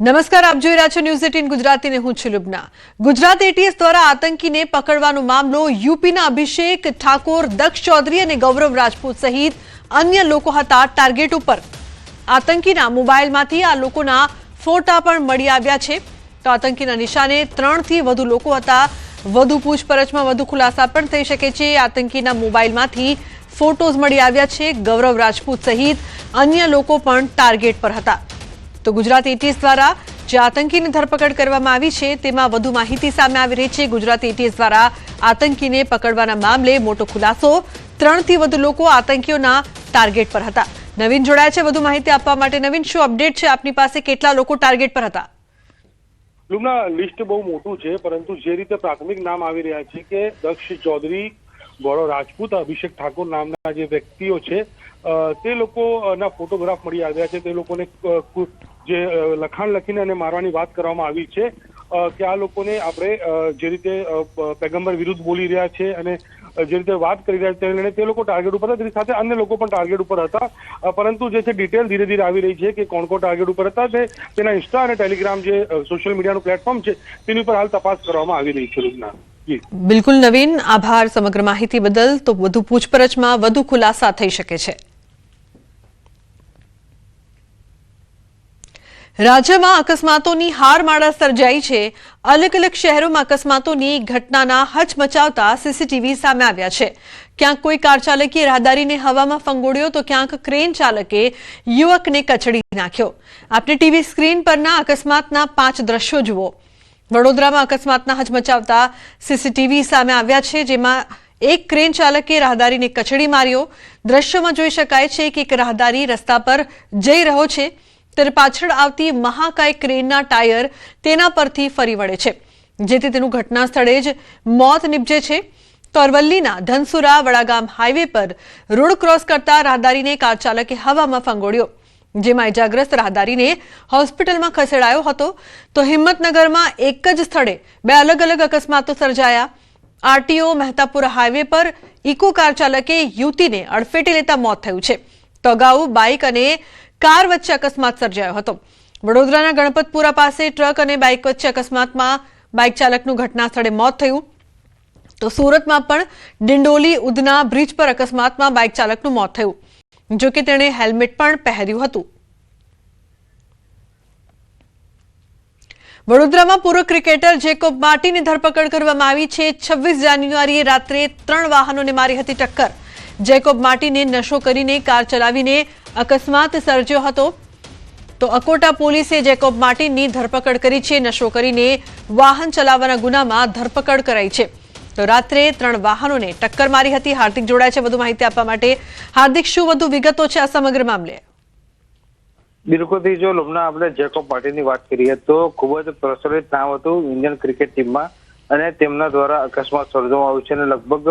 નમસ્કાર, આપ જોઈ રહ્યા છો ન્યૂઝ એટીન ગુજરાતીને હું છું લુબના. ગુજરાત એટીએસ દ્વારા આતંકીને પકડવાનો મામલો યુપીના અભિષેક ઠાકોર, દક્ષ ચૌધરી અને ગૌરવ રાજપૂત સહિત અન્ય લોકો હતા ટાર્ગેટ ઉપર. આતંકીના મોબાઈલમાંથી આ લોકોના ફોટા પણ મળી આવ્યા છે. તો આતંકીના નિશાને ત્રણથી વધુ લોકો હતા. વધુ પૂછપરછમાં વધુ ખુલાસા પણ થઈ શકે છે. આતંકીના મોબાઈલમાંથી ફોટોઝ મળી આવ્યા છે. ગૌરવ રાજપૂત સહિત અન્ય લોકો પણ ટાર્ગેટ પર હતા. તો ગુજરાત એટીએસ દ્વારા જે આતંકીની ધરપકડ કરવામાં આવી છે, તેમાં વધુ માહિતી સામે આવી રહી છે. ગુજરાત એટીએસ દ્વારા આતંકીને પકડવાના મામલે મોટો ખુલાસો. ત્રણથી વધુ લોકો આતંકીઓના ટાર્ગેટ પર હતા. નવીન જોડાયા છે. વધુ માહિતી આપવા માટે નવીન, શું અપડેટ છે? આપની પાસે કેટલા લોકો ટાર્ગેટ પર હતા? લિસ્ટ બહુ મોટું છે, પરંતુ જે રીતે પ્રાથમિક નામ આવી રહ્યા છે કે દક્ષ ચૌધરી ગૌરવ રાજપૂત અભિષેક ઠાકોર નામના જે વ્યક્તિઓ છે તે લોકોના ફોટોગ્રાફ મળી આવ્યા છે. તે લોકોને જે લખાણ લખીને અને મારવાની વાત કરવામાં આવી છે. કે આ લોકોને આપણે જે રીતે પેગંબર વિરુદ્ધ બોલી રહ્યા છે અને જે રીતે વાત કરી રહ્યા છે લઈને તે લોકો ટાર્ગેટ ઉપર હતા. તેની સાથે અન્ય લોકો પણ ટાર્ગેટ ઉપર હતા. પરંતુ જે છે, ડિટેલ ધીરે ધીરે આવી રહી છે કે કોણ કોણ ટાર્ગેટ ઉપર હતા તે તેના ઇન્સ્ટા અને ટેલિગ્રામ જે સોશિયલ મીડિયાનું પ્લેટફોર્મ છે, તેની ઉપર હાલ તપાસ કરવામાં આવી રહી છે જી બિલકુલ નવીન, આભાર સમગ્ર માહિતી બદલ. તો વધુ પૂછપરછમાં વધુ ખુલાસા થઈ શકે છે. રાજ્યમાં અકસ્માતોની હારમાળા સર્જાઈ છે. અલગ અલગ શહેરોમાં અકસ્માતોની ઘટનાના હચમચાવતા સીસીટીવી સામે આવ્યા છે. ક્યાંક કોઈ કાર ચાલકે રાહદારીને હવામાં ફંગોળ્યો તો ક્યાંક ક્રેન ચાલકે યુવકને કચડી નાખ્યો. આપણે ટીવી સ્ક્રીન પરના અકસ્માતના પાંચ દ્રશ્યો જુઓ. વડોદરામાં અકસ્માતના હચમચાવતા સીસીટીવી સામે આવ્યા છે, જેમાં એક ક્રેન ચાલકે રાહદારીને કચડી માર્યો. દ્રશ્યમાં જોઈ શકાય છે કે એક રાહદારી રસ્તા પર જઈ રહ્યો છે, ત્યારે પાછળ આવતી મહાકાય ક્રેનના ટાયર તેના પરથી ફરી વળે છે, જેથી તેનું ઘટના સ્થળે જ મોત નીપજે છે. તો અરવલ્લીના ધનસુરા વડાગામ હાઈવે પર રોડ ક્રોસ કરતા રાહદારીને કાર ચાલકે હવામાં ફંગોળ્યો. જેમાં ઇજાગ્રસ્ત રાહદારીને હોસ્પિટલમાં ખસેડાયો હતો. તો હિંમતનગરમાં એક જ સ્થળે બે અલગ અલગ અકસ્માતો સર્જાયા. આરટીઓ મહેતાપુરા હાઈવે પર ઇકો કાર ચાલકે યુવતીને અડફેટે લેતા મોત થયું છે. તો અગાઉ બાઇક અને કાર વચ્ચે અકસ્માત સર્જાયો હતો. વડોદરાના ગણપતપુરા પાસે ટ્રક અને બાઇક વચ્ચે અકસ્માતમાં બાઇક ચાલકનું ઘટના સ્થળે મોત થયું. તો સુરતમાં પણ ડિંડોલી ઉધના બ્રિજ પર અકસ્માતમાં બાઇક ચાલકનું મોત થયું. જો કે તેણે હેલ્મેટ પણ પહેર્યું હતું. વડોદરામાં પૂર્વ ક્રિકેટર જેકોબ માર્ટીની ધરપકડ કરવામાં આવી છે. છવ્વીસ જાન્યુઆરીએ રાત્રે ત્રણ વાહનોને મારી હતી ટક્કર. જેકોબ માર્ટીને નશો કરીને કાર ચલાવીને અકસ્માત સર્જ્યો હતો. તો અકોટા પોલીસે જેકોબ માર્ટીનની ધરપકડ કરી છે. નશો કરીને વાહન ચલાવવાના ગુનામાં ધરપકડ કરાઈ છે. તો રાત્રે ત્રણ વાહનોને ટક્કર મારી હતી. હાર્દિક જોડાય છે વધુ માહિતી આપવા માટે. હાર્દિક, શું વધુ વિગતો છે આ સમગ્ર મામલે? બિલકુલથી જો લુમના આપણે જેકોબ પાટીલની વાત કરીએ તો ખૂબ જ પ્રચલિત નામ હતું ઇન્ડિયન ક્રિકેટ ટીમમાં અને તેમના દ્વારા અકસ્માત સર્જવામાં આવ્યું છે અને લગભગ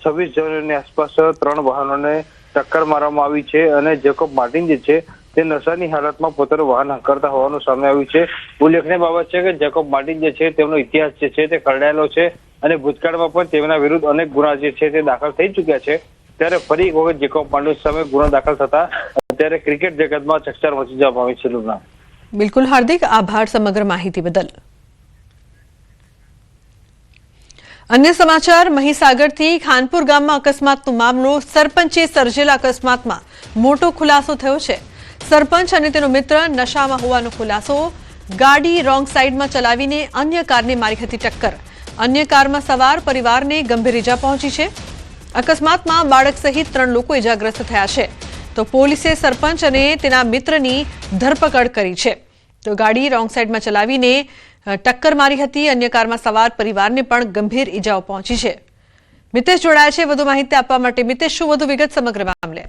છવ્વીસ જાન્યુઆરીની આસપાસ ત્રણ વાહનોને ટક્કર મારવામાં આવી છે અને જેકોબ માર્ટિન જે છે તે નશાની હાલતમાં પોતાનું વાહન હંકારતા હોવાનું સામે આવ્યું છે. ઉલ્લેખનીય બાબત છે કે જેકોબ માર્ટિન જે છે તેમનો ઇતિહાસ જે છે તે ખરડાયેલો છે. અને ભૂતકાળમાં પણ તેમના વિરુદ્ધ અનેક ગુના જે છે તે દાખલ થઈ ચુક્યા છે. ત્યારે ફરી એક વખત જેકોબ પાંડુ સામે ગુનો દાખલ થતા અત્યારે ક્રિકેટ જગતમાં ચકચાર મચી જવા પામી છે બિલકુલ, હાર્દિક આભાર સમગ્ર માહિતી બદલ. અન્ય સમાચાર, મહીસાગરથી ખાનપુર ગામમાં અકસ્માતનો મામલો, સરપંચે સર્જેલા અકસ્માતમાં મોટો ખુલાસો થયો છે. સરપંચ અને તેનો મિત્ર નશામાં હોવાનો ખુલાસો, ગાડી રોંગ સાઈડમાં ચલાવીને અન્ય કારને મારી હતી ટક્કર. અન્ય કારમાં સવાર પરિવારને ગંભીર ઇજા પહોંચી છે. અકસ્માતમાં બાળક સહિત ત્રણ લોકો ઇજાગ્રસ્ત થયા છે. તો પોલીસે સરપંચ અને તેના મિત્રની ધરપકડ કરી છે. તો ગાડી રોંગ સાઈડમાં ચલાવીને ટક્કર મારી હતી. અન્ય કારમાં સવાર પરિવારને પણ ગંભીર ઇજાઓ પહોંચી છે. મિતેશ જોડાયા છે. વધુ માહિતી આપવા માટે મિતેશ, શું વધુ વિગત સમગ્ર મામલે?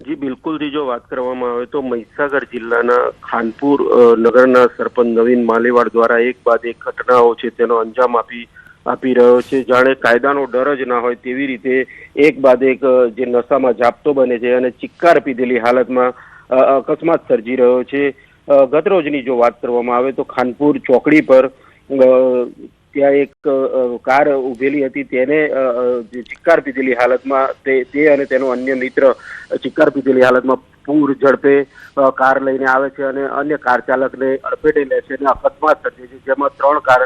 જી બિલકુલથી જો વાત કરવામાં આવે તો મહીસાગર જિલ્લાના ખાનપુર નગરના સરપંચ નવીન માલેવાડ દ્વારા એક બાદ એક ઘટનાઓ છે તેનો અંજામ આપી આપી રહ્યો છે. જાણે કાયદાનો ડર જ ના હોય તેવી રીતે એક બાદ એક જે નશામાં જાપતો બને છે અને ચિક્કાર પીધેલી હાલતમાં અકસ્માત સર્જી રહ્યો છે. ગતરોજની ગત રોજની જો વાત કરવામાં આવે તો ખાનપુર ચોકડી પર ત્યાં એક કાર ઉભેલી હતી. તેને ચિક્કાર પીધેલી હાલતમાં તે તે અને તેનો અન્ય મિત્ર ચિક્કાર પીધેલી હાલતમાં પૂર ઝડપે કાર લઈને આવે છે અને અન્ય કાર ચાલકને અડફેટે લે છે અને અકસ્માત સર્જે છે, જેમાં ત્રણ કાર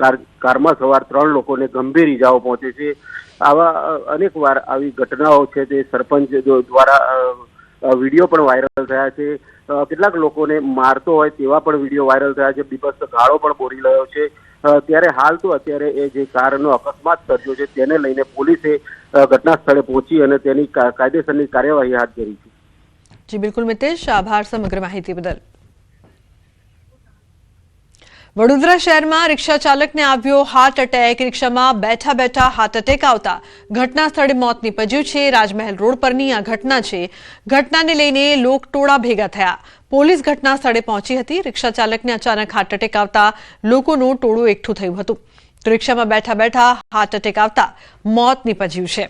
કાર, કારમાં સવાર ત્રણ લોકોને ગંભીર ઈજાઓ પહોંચે છે. આવા અનેક વાર આવી ઘટનાઓ છે તે સરપંચ દ્વારા વીડિયો પણ વાયરલ થયા છે. કેટલાક લોકોને મારતો હોય તેવા પણ વીડિયો વાયરલ થયા છે. બીભત્સ ગાળો પણ બોરી રહ્યો છે. ત્યારે હાલ તો અત્યારે એ જે કારનો અકસ્માત સર્જ્યો છે, તેને લઈને પોલીસે ઘટના સ્થળે પહોંચી અને તેની કાયદેસરની કાર્યવાહી હાથ ધરી છે. જી, બિલકુલ મિતેશ, આભાર સમગ્ર માહિતી બદલ. વડોદરા શહેરમાં રિક્ષા ચાલકને આવ્યો હાર્ટ એટેક. રિક્ષામાં બેઠા બેઠા હાર્ટ એટેક આવતા ઘટના સ્થળે મોત નીપજ્યું છે. રાજમહેલ રોડ પરની આ ઘટના છે. ઘટનાને લઈને લોકટોળા ભેગા થયા. પોલીસ ઘટના સ્થળે પહોંચી હતી. રિક્ષા ચાલકને અચાનક હાર્ટ એટેક આવતા લોકોનું ટોળું એકઠું થયું હતું. રિક્ષામાં બેઠા બેઠા હાર્ટ એટેક આવતા મોત નીપજ્યું છે.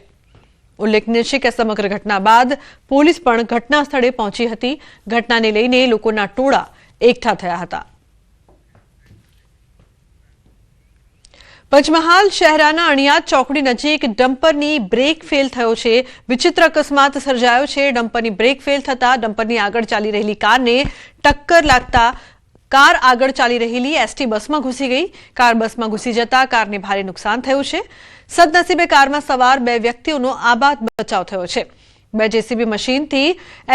ઉલ્લેખનીય છે કે સમગ્ર ઘટના બાદ પોલીસ પણ ઘટના સ્થળે પહોંચી હતી. ઘટનાને લઈને લોકોના ટોળા એકઠા થયા હતા. પંચમહાલ શહેરાના અણિયાદ ચોકડી નજીક ડમ્પરની બ્રેક ફેલ થયો છે. વિચિત્ર અકસ્માત સર્જાયો છે. ડમ્પરની બ્રેક ફેલ થતા ડમ્પરની આગળ ચાલી રહેલી કારને ટક્કર લાગતા કાર આગળ ચાલી રહેલી એસટી બસમાં ઘૂસી ગઈ. કાર બસમાં ઘૂસી જતા કારને ભારે નુકસાન થયું છે. સદનસીબે કારમાં સવાર બે વ્યક્તિઓનો આબાદ બચાવ થયો છે. બે જેસીબી મશીનથી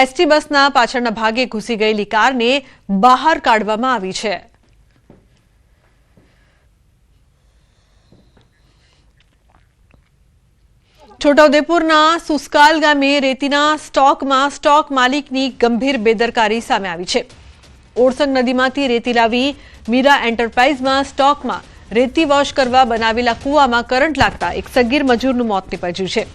એસટી બસના પાછળના ભાગે ઘૂસી ગયેલી કારને બહાર કાઢવામાં આવી છે. છોટાઉદેપુરના સુસ્કાલ ગામે રેતીના સ્ટોકમાં સ્ટોક માલિકની ગંભીર બેદરકારી સામે આવી છે. ઓરસંગ નદીમાંથી રેતી લાવી મીરા એન્ટરપ્રાઇઝમાં સ્ટોકમાં રેતી વોશ કરવા બનાવેલા કૂવામાં કરંટ લાગતા એક સગીર મજૂરનું મોત નીપજ્યું છે.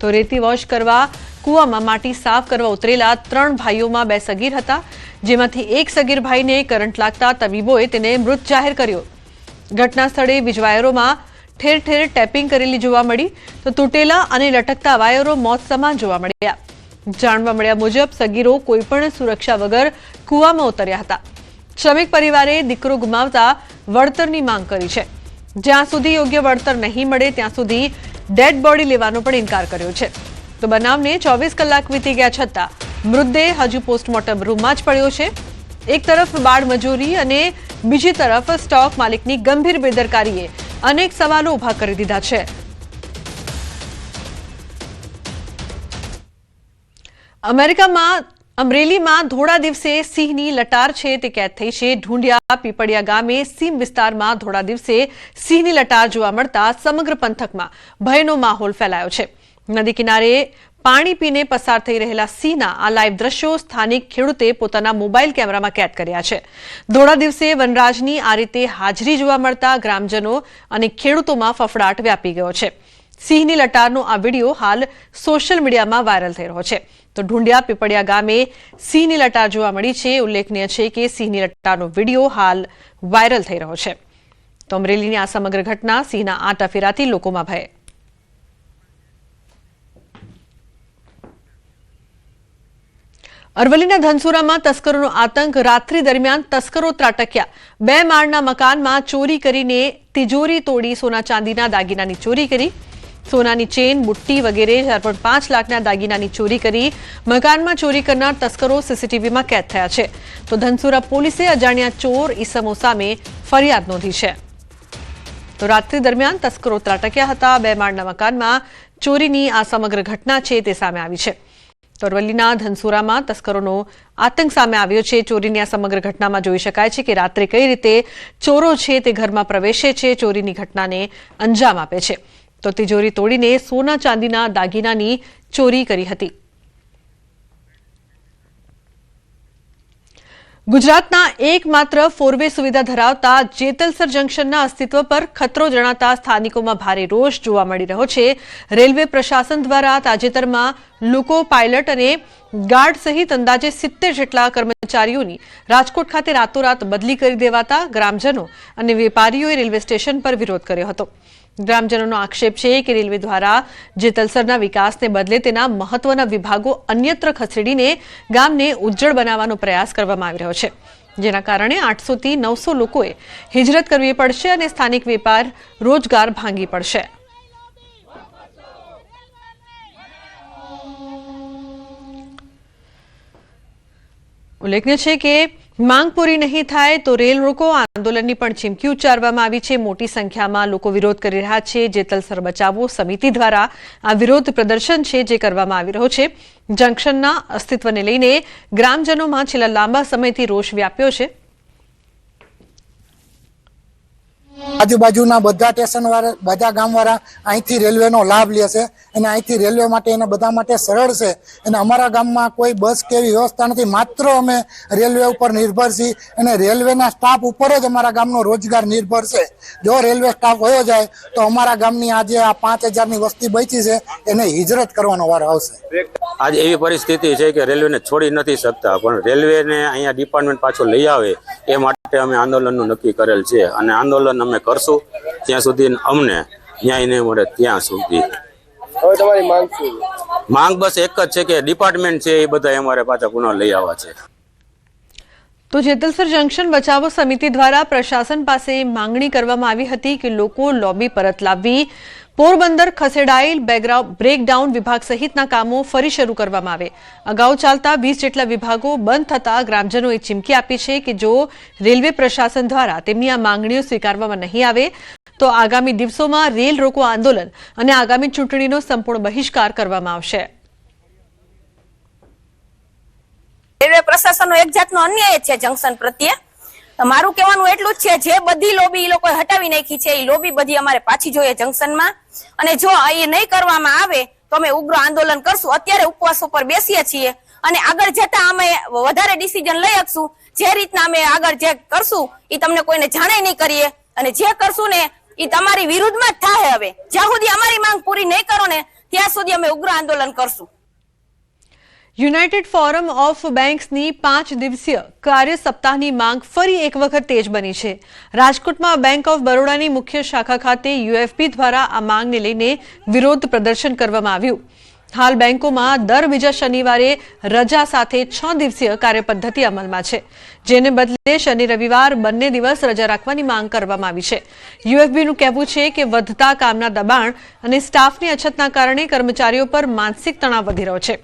તો રેતી વોશ કરવા કૂવામાં માટી સાફ કરવા ઉતરેલા ત્રણ ભાઈઓમાં બે સગીર હતા, જેમાંથી એક સગીર ભાઈને કરંટ લાગતા તબીબોએ તેને મૃત જાહેર કર્યો. ઘટના સ્થળે વીજ વાયરોમાં ઠેર ઠેર ટેપિંગ કરેલી જોવા મળી તો તૂટેલા અને લટકતા વાયરો મોત સમાન જોવા મળ્યા. જાણવા મળ્યા મુજબ સગીરો કોઈપણ સુરક્ષા વગર કૂવામાં ઉતર્યા હતા. શ્રમિક પરિવારે દીકરો ગુમાવતા વળતરની માંગ કરી છે. જ્યાં સુધી યોગ્ય વળતર નહીં મળે ત્યાં સુધી ડેડ બોડી લેવાનો પણ ઇનકાર કર્યો છે. તો બનાવને ચોવીસ કલાક વીતી ગયા છતાં મૃતદેહ હજુ પોસ્ટમોર્ટમ રૂમમાં જ પડ્યો છે. એક તરફ બાળ મજૂરી અને બીજી તરફ સ્ટોક માલિકની ગંભીર બેદરકારીએ અનેક સવાલો ઊભા કરી દીધા છે. અમેરિકામાં, અમરેલીમાં ધોળા દિવસે સિંહની લટાર છે તે કેદ થઈ છે. ઢુંડિયા પીપળિયા ગામે સીમ વિસ્તારમાં ધોળા દિવસે સિંહની લટાર જોવા મળતા સમગ્ર પંથકમાં ભયનો માહોલ ફેલાયો છે. નદી કિનારે પાણી પીને પસાર થઈ રહેલા સિંહના આ લાઈવ દ્રશ્યો સ્થાનિક ખેડૂતે પોતાના મોબાઈલ કેમેરામાં કેદ કર્યા છે. ધોળા દિવસે વનરાજની આ રીતે હાજરી જોવા મળતા ગ્રામજનો અને ખેડૂતોમાં ફફડાટ વ્યાપી ગયો છે. સિંહની લટારનો આ વીડિયો હાલ સોશિયલ મીડિયામાં વાયરલ થઈ રહ્યો છે. તો ઢુંડિયા પીપળિયા ગામે સિંહની લટાર જોવા મળી છે. ઉલ્લેખનીય છે કે સિંહની લટારનો વીડિયો હાલ વાયરલ થઈ રહ્યો છે. તો અમરેલીની આ સમગ્ર ઘટના સિંહના આ ફેરાથી લોકોમાં ભય. અરવલ્લીના ધનસુરામાં તસ્કરોનો આતંક રાત્રિ દરમિયાન તસ્કરો ત્રાટક્યા. બે માળના મકાનમાં ચોરી કરીને તિજોરી તોડી સોના ચાંદીના દાગીનાની ચોરી કરી. સોનાની ચેન, બુટ્ટી વગેરે ચાર પોઈન્ટ પાંચ લાખના દાગીનાની ચોરી કરી. મકાનમાં ચોરી કરનાર તસ્કરો સીસીટીવીમાં કેદ થયા છે. તો ધનસુરા પોલીસે અજાણ્યા ચોર ઈસમો સામે ફરિયાદ નોંધી છે. તો રાત્રિ દરમિયાન તસ્કરો ત્રાટક્યા હતા. બે માળના મકાનમાં ચોરીની આ સમગ્ર ઘટના છે તે સામે આવી છે. અરવલ્લીના ધનસુરામાં તસ્કરોનો આતંક સામે આવ્યો છે. ચોરીની આ સમગ્ર ઘટનામાં જોઈ શકાય છે કે રાત્રે કઈ રીતે ચોરો છે તે ઘરમાં પ્રવેશે છે, ચોરીની ઘટનાને અંજામ આપે છે. તો તિજોરી તોડીને સોના ચાંદીના દાગીનાની ચોરી કરી હતી. ગુજરાતના એકમાત્ર ફોરવે સુવિધા ધરાવતા જેતલસર જંકશનના અસ્તિત્વ પર ખતરો જણાતા સ્થાનિકોમાં ભારે રોષ જોવા મળી રહ્યો છે. રેલવે પ્રશાસન દ્વારા તાજેતરમાં લોકો પાયલટ અને ગાર્ડ સહિત અંદાજે સિત્તેર જેટલા કર્મચારીઓની રાજકોટ ખાતે રાતોરાત બદલી કરી દેવાતા ગ્રામજનો અને વેપારીઓએ રેલવે સ્ટેશન પર વિરોધ કર્યો હતો. ગ્રામજનોનો આક્ષેપ છે કે રેલવે દ્વારા જેતલસરના વિકાસને બદલે તેના મહત્વના વિભાગો અન્યત્ર ખસેડીને ગામને ઉજ્જળ બનાવવાનો પ્રયાસ કરવામાં આવી રહ્યો છે. જેના કારણે આઠસોથી નવસો લોકોએ હિજરત કરવી પડશે અને સ્થાનિક વેપાર રોજગાર ભાંગી પડશે. ઉલ્લેખનીય છે કે માંગ પૂરી નહીં થાય તો રેલ રોકો. આંદોલનની પણ ચીમકી ઉચ્ચારવામાં આવી છે. મોટી સંખ્યામાં લોકો વિરોધ કરી રહ્યા છે. જેતલસર બચાવો સમિતિ દ્વારા આ વિરોધ પ્રદર્શન છે જે કરવામાં આવી રહ્યો છે. જંકશનના અસ્તિત્વને લઈને ગ્રામજનોમાં છેલ્લા લાંબા સમયથી રોષ વ્યાપ્યો છે. આજુબાજુના બધા સ્ટેશન વાળા, બધા ગામ વાળા અહીંથી રેલવેનો લાભ લેશે અને અહીંથી રેલવે માટે એને બધા માટે સરળ છે. અને અમારા ગામમાં કોઈ બસ કે વ્યવસ્થા નથી. માત્ર અમે રેલવે ઉપર નિર્ભર છીએ અને રેલવેના સ્ટાફ ઉપર જ અમારા ગામનો રોજગાર નિર્ભર છે. જો રેલવે સ્ટાફ વયો જાય, તો અમારા ગામની આજે આ પાંચ હજારની વસ્તી બચી છે. એને હિજરત કરવાનો વારો આવશે. આજ એવી પરિસ્થિતિ છે કે રેલવેને છોડી નથી શકતા, પણ રેલવેને અહીંયા ડિપાર્ટમેન્ટ પાછો લઈ આવે, એ માટે અમે આંદોલનનું નક્કી કરેલ છે. અને આંદોલન અમે કરશું. ત્યાં સુધી અમને ન્યાય નહીં મળે ત્યાં સુધી. હવે તમારી માંગ શું માંગ બસ એક જ છે કે ડિપાર્ટમેન્ટ છે એ બધા અમારે પાછા પુનઃ લઈ આવવા છે. તો જેતલસર જંકશન બચાવો સમિતિ દ્વારા પ્રશાસન પાસે માંગણી કરવામાં આવી હતી કે લોકો લોબી પરત લાવવી. પોરબંદર ખસેડાયેલ બેકગ્રાઉન્ડ બ્રેકડાઉન વિભાગ સહિતના કામો ફરી શરૂ કરવામાં આવે. અગાઉ ચાલતા વીસ જેટલા વિભાગો બંધ થતા ગ્રામજનોએ ચીમકી આપી છે કે જો રેલવે પ્રશાસન દ્વારા તેમની આ માંગણીઓ સ્વીકારવામાં નહીં આવે, તો આગામી દિવસોમાં રેલ રોકો આંદોલન અને આગામી ચૂંટણીનો સંપૂર્ણ બહિષ્કાર કરવામાં આવશે. રેલવે પ્રશાસનનો એક જાતનો અન્યાય છે જંકશન પ્રત્યે. મારું કહેવાનું એટલું જ છે, જે બધી લોબી એ લોકોએ હટાવી નાખી છે એ લોબી બધી અમારે પાછી જોઈએ જંકશનમાં. અને જો એ નહીં કરવામાં આવે, તો અમે ઉગ્ર આંદોલન કરશું. અત્યારે ઉપવાસ ઉપર બેસીએ છીએ. અને આગળ જતા અમે વધારે ડિસિઝન લઈ શકશું જે રીતના અમે આગળ જે કરશું એ તમને કોઈને જાણે નહીં કરીએ. અને જે કરશું ને એ તમારી વિરુદ્ધમાં જ થાય હવે. જ્યાં સુધી અમારી માંગ પૂરી નહીં કરો ને, ત્યાં સુધી અમે ઉગ્ર આંદોલન કરશું. યુનાઇટેડ ફોરમ ઓફ બેંક્સની પાંચ દિવસીય કાર્ય સપ્તાહની માંગ ફરી એક વખત તેજ બની છે. રાજકોટમાં બેંક ઓફ બરોડાની મુખ્ય શાખા ખાતે યુએફપી દ્વારા આ માંગને લઈને વિરોધ પ્રદર્શન કરવામાં આવ્યું. હાલ બેંકોમાં દર બીજા શનિવારે રજા સાથે છ દિવસીય કાર્યપદ્ધતિ અમલમાં છે. જેને બદલે શનિ રવિવાર બંને દિવસ રજા રાખવાની માંગ કરવામાં આવી છે. યુએફબીનું કહેવું છે કે વધતા કામના દબાણ અને સ્ટાફની અછતના કારણે કર્મચારીઓ પર માનસિક તણાવ વધી રહ્યો છે.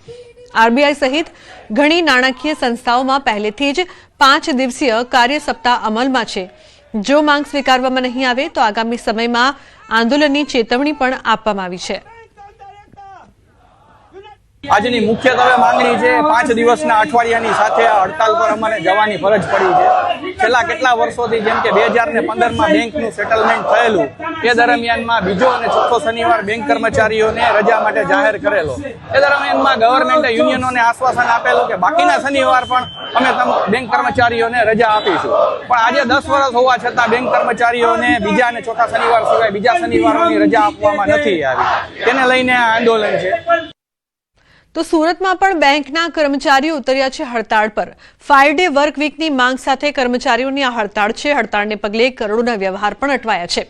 આરબીઆઈ સહિત ઘણી નાણાકીય સંસ્થાઓમાં પહેલેથી જ પાંચ દિવસીય કાર્ય સપ્તાહ અમલમાં છે. જો માંગ સ્વીકારવામાં નહીં આવે તો આગામી સમયમાં આંદોલનની ચેતવણી પણ આપવામાં આવી છે. આજની મુખ્યત્વે માંગણી છે, પાંચ દિવસના અઠવાડિયાની સાથે હડતાલ પર અમારે જવાની ફરજ પડી છે. છેલ્લા કેટલા વર્ષોથી જેમ કે બે હજાર ને પંદરમાં બેંકનું સેટલમેન્ટ થયેલું, એ દરમિયાનમાં બીજો અને ચોથો શનિવાર બેંક કર્મચારીઓને રજા માટે જાહેર કરેલો. એ દરમિયાનમાં ગવર્મેન્ટે યુનિયનોને આશ્વાસન આપેલું કે બાકીના શનિવાર પણ અમે બેંક કર્મચારીઓને રજા આપીશું. પણ આજે દસ વર્ષ હોવા છતાં બેંક કર્મચારીઓને બીજા અને ચોથા શનિવાર સિવાય બીજા શનિવારોની રજા આપવામાં નથી આવી. તેને લઈને આ આંદોલન છે. તો સુરતમાં પણ બેંકના કર્મચારીઓ ઉતર્યા છે હડતાળ પર. ફાઈવ ડે વર્ક વીકની માંગ સાથે કર્મચારીઓની આ હડતાળ છે. હડતાળને પગલે કરોડોના વ્યવહાર પણ અટવાયા છે.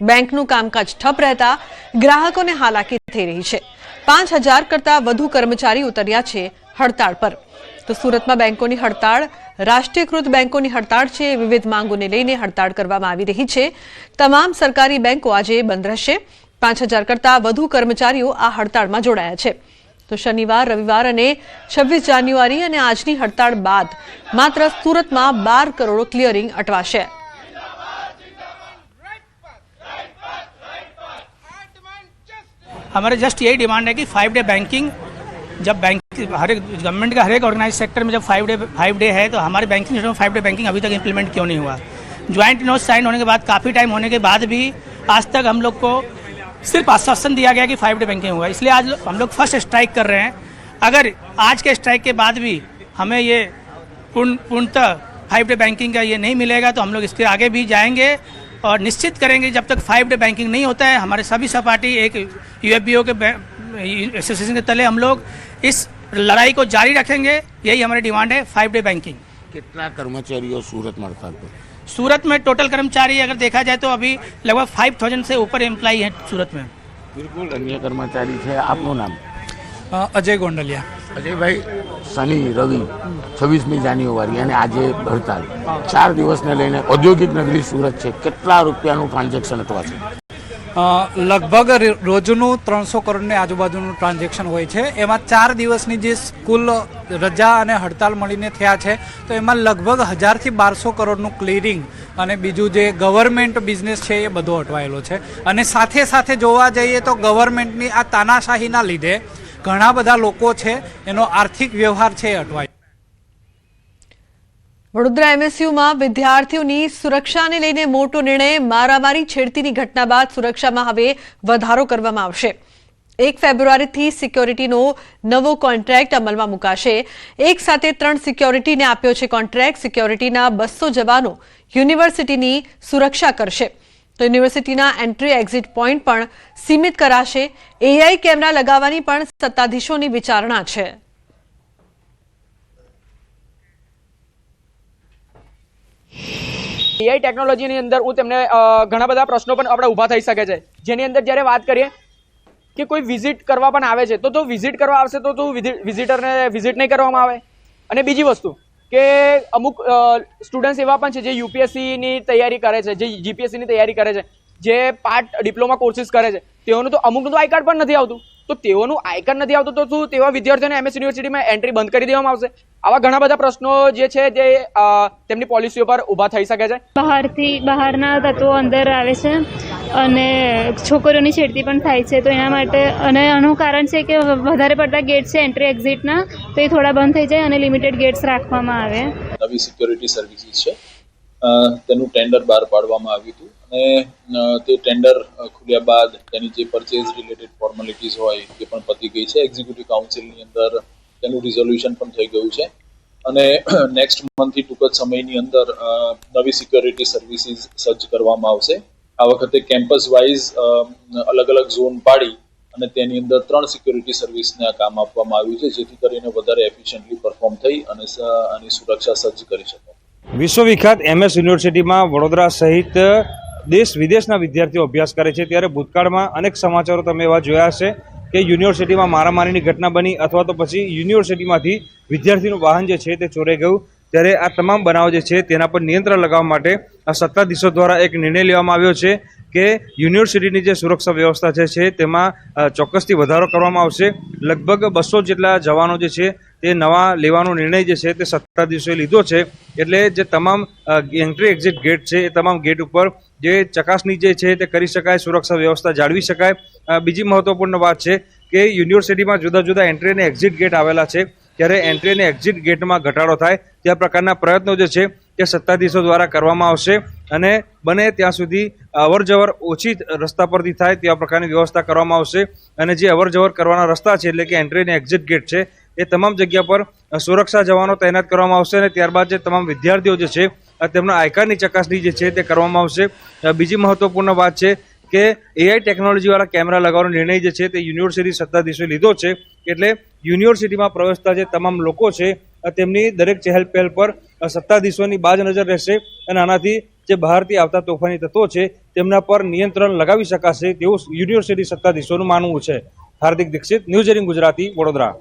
બેંકનું કામકાજ ઠપ રહેતા ગ્રાહકોને હાલાકી થઈ રહી છે. પાંચ હજાર કરતા વધુ કર્મચારી ઉતર્યા છે હડતાળ પર. તો સુરતમાં બેંકોની હડતાળ, રાષ્ટ્રીયકૃત બેંકોની હડતાળ છે. વિવિધ માંગોને લઈને હડતાળ કરવામાં આવી રહી છે. તમામ સરકારી બેંકો આજે બંધ રહેશે. પાંચ હજાર કરતા વધુ કર્મચારીઓ આ હડતાળમાં જોડાયા છે. તો શનિવાર રવિવાર અને છવ્વીસ જાન્યુઆરી અને આજની હડતાળ બાદ માત્ર સુરતમાં બાર કરોડ ક્લિયરિંગ અટવાશે हमारे जस्ट यही डिमांड है कि फाइव डे बैंकिंग जब बैंक हर एक गवर्नमेंट का हर एक ऑर्गेनाइज सेक्टर में जब फाइव डे फाइव डे है तो हमारे बैंकिंग सेक्टर में फाइव डे बैंकिंग अभी तक इम्प्लीमेंट क्यों नहीं हुआ ज्वाइंट नोट साइन होने के बाद काफ़ी टाइम होने के बाद भी आज तक हम लोग को सिर्फ़ आश्वासन दिया गया कि फाइव डे बैंकिंग होगा। इसलिए आज हम लोग फ़र्स्ट स्ट्राइक कर रहे हैं। अगर आज के स्ट्राइक के बाद भी हमें ये पूर्ण, पूर्णतः फाइव डे बैंकिंग का ये नहीं मिलेगा तो हम लोग इसके आगे भी जाएँगे और निश्चित करेंगे जब तक फाइव डे बैंकिंग नहीं होता है, हमारे सभी सपाटी एक यू के एसोसिएशन के तले हम लोग इस लड़ाई को जारी रखेंगे। यही हमारी डिमांड है फाइव डे बैंकिंग कितना कर्मचारी और सूरत मरता सूरत में टोटल कर्मचारी अगर देखा जाए तो अभी लगभग फाइव थाउजेंड से ऊपर एम्प्लॉई हैं सूरत में બિલકુલ અન્ય કર્મચારી છે આપનું નામ અજય ગોંડલિયા અજયભાઈ શનિ રવિ છવ્વીસમી જાન્યુઆરી અને આજે હડતાલ ચાર દિવસને લઈને ઔદ્યોગિક નગરી સુરત છે કેટલા રૂપિયાનું ટ્રાન્ઝેક્શન અટવાશે અ, લગભગ રોજનું ત્રણસો કરોડની આજુબાજુનું ટ્રાન્ઝેક્શન હોય છે. એમાં ચાર દિવસની જે કુલ રજા અને હડતાલ મળીને થયા છે, તો એમાં લગભગ હજારથી બારસો કરોડનું ક્લિયરિંગ અને બીજું જે ગવર્મેન્ટ બિઝનેસ છે એ બધો અટવાયેલો છે. અને સાથે સાથે જોવા જઈએ તો ગવર્મેન્ટની આ તાનાશાહીના લીધે ઘણા બધા લોકો છે, એનો આર્થિક વ્યવહાર છે એ અટવાય વડોદરા એમએસયુમાં વિદ્યાર્થીઓની સુરક્ષાને લઈને મોટો નિર્ણય મારામારી છેડતીની ઘટના બાદ સુરક્ષામાં હવે વધારો કરવામાં આવશે. એક ફેબ્રુઆરીથી સિક્યોરિટીનો નવો કોન્ટ્રાક્ટ અમલમાં મુકાશે. એક સાથે ત્રણ સિક્યોરિટીને આપ્યો છે કોન્ટ્રાક્ટ. સિક્યોરિટીના બસો જવાનો યુનિવર્સિટીની સુરક્ષા કરશે. તો યુનિવર્સિટીના એન્ટ્રી એક્ઝિટ પોઈન્ટ પણ સીમિત કરાશે. એઆઈ કેમેરા લગાવવાની પણ સત્તાધીશોની વિચારણા છે. એઆઈ ટેકનોલોજીની અંદર હું તેમને ઘણા બધા પ્રશ્નો પણ આપણે ઊભા થઈ શકે છે. જેની અંદર જ્યારે વાત કરીએ કે કોઈ વિઝિટ કરવા પણ આવે છે, તો તો વિઝિટ કરવા આવશે તો તો વિઝિટરને વિઝિટ નહીં કરવામાં આવે. અને બીજી વસ્તુ કે અમુક સ્ટુડન્ટ્સ એવા પણ છે જે યુપીએસસીની તૈયારી કરે છે, જે જીપીએસસીની તૈયારી કરે છે, જે પાર્ટ ડિપ્લોમા કોર્સિસ કરે છે, તેઓનું તો અમુકનું તો આઈ કાર્ડ પણ નથી આવતું. તો તેઓનું આયકન નથી આવતું તો શું? તેવા વિદ્યાર્થીઓને એમએસ યુનિવર્સિટીમાં એન્ટ્રી બંધ કરી દેવામાં આવશે. આવા ઘણા બધા પ્રશ્નો જે છે જે તેમની પોલિસીઓ પર ઊભા થઈ શકે છે. બહારથી બહારના તત્વો અંદર આવે છે અને છોકરીઓની છેડતી પણ થાય છે. તો એના માટે અને આનું કારણ છે કે વધારે પડતા ગેટ છે એન્ટ્રી એક્ઝિટના તો એ થોડા બંધ થઈ જાય અને લિમિટેડ ગેટ્સ રાખવામાં આવે. નવી સિક્યોરિટી સર્વિસીસ છે. તેનું ટેન્ડર બહાર પાડવામાં આવ્યું હતું. અને તે ટેન્ડર ખુલ્યા બાદ તેની જે પરચેઝ રિલેટેડ ફોર્માલિટીઝ હોય તે પણ પતી ગઈ છે. એક્ઝિક્યુટિવ કાઉન્સિલની અંદર તેનું રિઝોલ્યુશન પણ થઈ ગયું છે. અને નેક્સ્ટ મંથથી ટૂંક જ સમયની અંદર નવી સિક્યોરિટી સર્વિસીસ સજ્જ કરવામાં આવશે. આ વખતે કેમ્પસ વાઇઝ અલગ અલગ ઝોન પાડી અને તેની અંદર ત્રણ સિક્યોરિટી સર્વિસને કામ આપવામાં આવ્યું છે, જેથી કરીને વધારે એફિશિયન્ટલી પરફોર્મ થઈ અને આની સુરક્ષા સજ્જ કરી શકાય. વિશ્વવિખ્યાત એમએસ યુનિવર્સિટીમાં વડોદરા સહિત દેશ વિદેશના વિદ્યાર્થીઓ અભ્યાસ કરે છે. ત્યારે ભૂતકાળમાં અનેક સમાચારો તમે એવા જોયા હશે કે યુનિવર્સિટીમાં મારામારીની ઘટના બની અથવા તો પછી યુનિવર્સિટીમાંથી વિદ્યાર્થીનું વાહન જે છે તે ચોરાઈ ગયું. ત્યારે આ તમામ બનાવ જે છે તેના પર નિયંત્રણ લગાવવા માટે આ સત્તાધીશો દ્વારા એક નિર્ણય લેવામાં આવ્યો છે કે યુનિવર્સિટીની જે સુરક્ષા વ્યવસ્થા છે તેમાં ચોક્કસથી વધારો કરવામાં આવશે. લગભગ બસો જેટલા જવાનો જે છે તે નવા લેવાનો નિર્ણય જે છે તે સત્તાધીશોએ લીધો છે. એટલે જે તમામ એન્ટ્રી એક્ઝિટ ગેટ છે એ તમામ ગેટ ઉપર જે ચકાસણી જે છે તે કરી શકાય, સુરક્ષા વ્યવસ્થા જાળવી શકાય. બીજી મહત્વપૂર્ણ વાત છે કે યુનિવર્સિટીમાં જુદા જુદા એન્ટ્રી અને એક્ઝિટ ગેટ આવેલા છે. ત્યારે એન્ટ્રી અને એક્ઝિટ ગેટમાં ઘટાડો થાય, તે પ્રકારના પ્રયત્નો જે છે, તે સત્તાધીશો દ્વારા કરવામાં આવશે. અને બને ત્યાં સુધી અવર જવર ઓછી રસ્તા પરથી થાય તેવા પ્રકારની વ્યવસ્થા કરવામાં આવશે. અને જે અવર જવર કરવાના રસ્તા છે, એટલે કે એન્ટ્રી અને એક્ઝિટ ગેટ છે, એ તમામ જગ્યા પર સુરક્ષા જવાનો તૈનાત કરવામાં આવશે. અને ત્યારબાદ જે તમામ વિદ્યાર્થીઓ જે છે તેમના આયકારની ચકાસણી જે છે, તે કરવામાં આવશે. બીજી મહત્વપૂર્ણ વાત છે કે એઆઈ ટેકનોલોજીવાળા કેમેરા લગાવવાનો નિર્ણય જે છે તે યુનિવર્સિટી સત્તાધીશોએ લીધો છે. એટલે યુનિવર્સિટીમાં પ્રવેશતા જે તમામ લોકો છે તેમની દરેક ચહેલ પહેલ પર સત્તાધીશોની બાજ નજર રહેશે અને આનાથી જે બહારથી આવતા તોફાની તત્વો છે, તેમના પર નિયંત્રણ લગાવી શકાશે તેવું યુનિવર્સિટી સત્તાધીશોનું માનવું છે. Hardik Dixit, news airing Gujarati, Vadodara.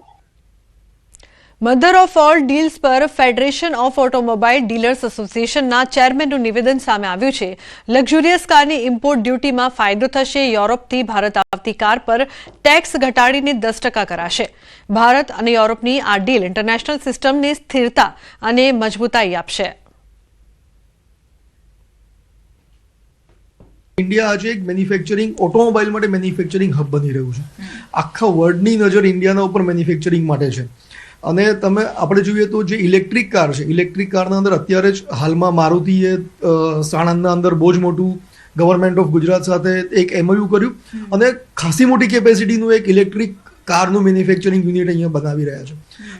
Mother of all deals પર ફેડરેશન ઓફ ઓટોમોબાઈલ ડીલર્સ એસોસિએશનના ચેરમેનનું નિવેદન સામે આવ્યું છે. લક્ઝુરિયસ કારની ઇમ્પોર્ટ ડ્યુટીમાં ફાયદો થશે, યુરોપથી ભારત આવતી કાર પર ટેક્સ ઘટાડીને દસ ટકા કરાશે. ભારત અને યુરોપની આ ડીલ ઇન્ટરનેશનલ સિસ્ટમને સ્થિરતા અને મજબૂતાઈ આપશે. ઇન્ડિયા આજે એક મેન્યુફેક્ચરિંગ ઓટોમોબાઈલ માટે મેન્યુફેક્ચરિંગ હબ બની રહ્યું છે. આખા વર્લ્ડની નજર ઇન્ડિયાના ઉપર મેન્યુફેક્ચરિંગ માટે છે. અને તમે આપણે જોઈએ તો જે ઇલેક્ટ્રિક કાર છે ઇલેક્ટ્રિક કારના અંદર અત્યારે જ હાલમાં મારુતિએ સાણંદના અંદર બહુ જ મોટું ગવર્મેન્ટ ઓફ ગુજરાત સાથે એક એમઓયુ કર્યું. અને ખાસી મોટી કેપેસિટીનું એક ઇલેક્ટ્રિક કારનું મેન્યુફેક્ચરિંગ યુનિટ અહીંયા બનાવી રહ્યા છે.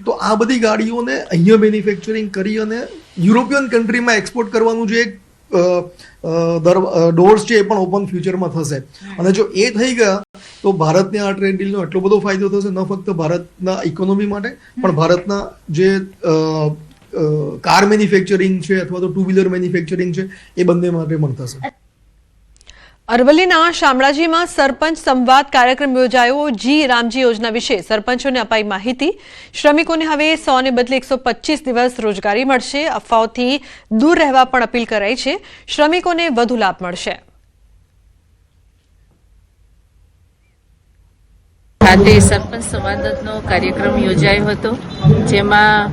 તો આ બધી ગાડીઓને અહીંયા મેન્યુફેક્ચરિંગ કરી અને યુરોપિયન કન્ટ્રીમાં એક્સપોર્ટ કરવાનું જે એક ડોર્સ છે એ પણ ઓપન ફ્યુચરમાં થશે. અને જો એ થઈ ગયા તો ભારતને આ ટ્રેડ ડીલનો એટલો બધો ફાયદો થશે ન ફક્ત ભારતના ઇકોનોમી માટે પણ ભારતના જે કાર મેન્યુફેક્ચરિંગ છે અથવા તો ટુ વ્હીલર મેન્યુફેક્ચરિંગ છે એ બંને માટે પણ થશે. અરવલ્લીના શામળાજીમાં સરપંચ સંવાદ કાર્યક્રમ યોજાયો. જી રામજી યોજના વિશે સરપંચોને અપાઈ માહિતી. શ્રમિકોને હવે સો ને બદલે એકસો દિવસ રોજગારી મળશે. અફવાઓથી દૂર રહેવા પણ અપીલ કરાઈ છે. શ્રમિકોને વધુ લાભ મળશે. ખાતે સરપંચ સંવાદનો કાર્યક્રમ યોજાયો હતો, જેમાં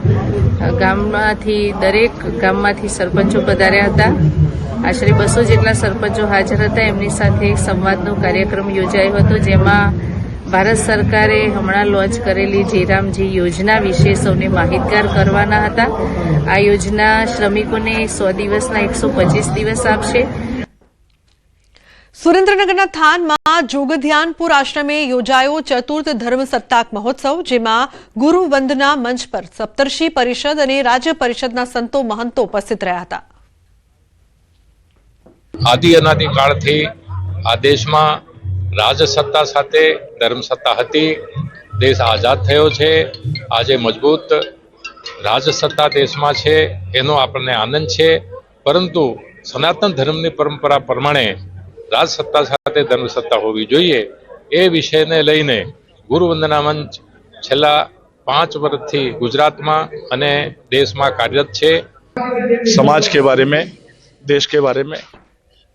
ગામમાંથી દરેક ગામમાંથી સરપંચો પધાર્યા હતા. આશરે બસો જેટલા સરપંચો હાજર હતા. એમની સાથે એક સંવાદનો કાર્યક્રમ યોજાયો હતો, જેમાં ભારત સરકારે હમણાં લોન્ચ કરેલી જયરામજી યોજના વિશે સૌને માહિતગાર કરવાના હતા. આ યોજના શ્રમિકોને સો દિવસના એકસો દિવસ આપશે. સુરેન્દ્રનગરના થાનમાં જોગધ્યાનપુર આશ્રમે યોજાયો ચતુર્થ ધર્મ સત્તાક મહોત્સવ, જેમાં ગુરુ વંદના મંચ પર સપ્તર્ષિ પરિષદ અને રાજ્ય પરિષદના સંતો મહંતો ઉપસ્થિત રહ્યા હતા. આદિ અનાદિ કાળથી આ દેશમાં રાજસત્તા સાથે ધર્મસત્તા હતી. દેશ આઝાદ થયો છે. આજે મજબૂત રાજસત્તા દેશમાં છે. એનો આપણને આનંદ છે. પરંતુ સનાતન ધર્મની પરંપરા પ્રમાણે રાજસત્તા સાથે ધર્મસત્તા હોવી જોઈએ. એ વિષયને લઈને ગુરુવંદના મંચ છેલ્લા પાંચ વર્ષથી ગુજરાતમાં અને દેશમાં કાર્યરત છે. સમાજ કે બારે મેં, દેશ કે બારે મેં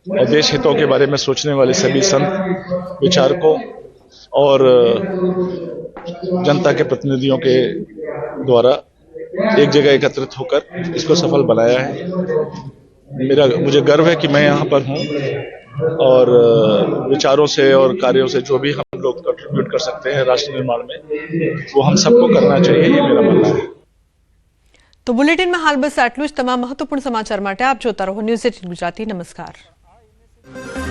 और देश हितों के बारे में सोचने वाले सभी संत विचारकों और जनता के प्रतिनिधियों के द्वारा एक जगह एकत्रित होकर इसको सफल बनाया है मेरा मुझे गर्व है कि मैं यहाँ पर हूँ और विचारों से और कार्यों से जो भी हम लोग कंट्रीब्यूट कर सकते हैं राष्ट्र निर्माण में वो हम सबको करना चाहिए ये मेरा मानना है તો બુલેટિનમાં હાલ બસ આટલું જ તમામ મહત્વપૂર્ણ સમાચાર માટે આપ જોતા રહો ન્યૂઝ એટીન ગુજરાતી નમસ્કાર Thank you.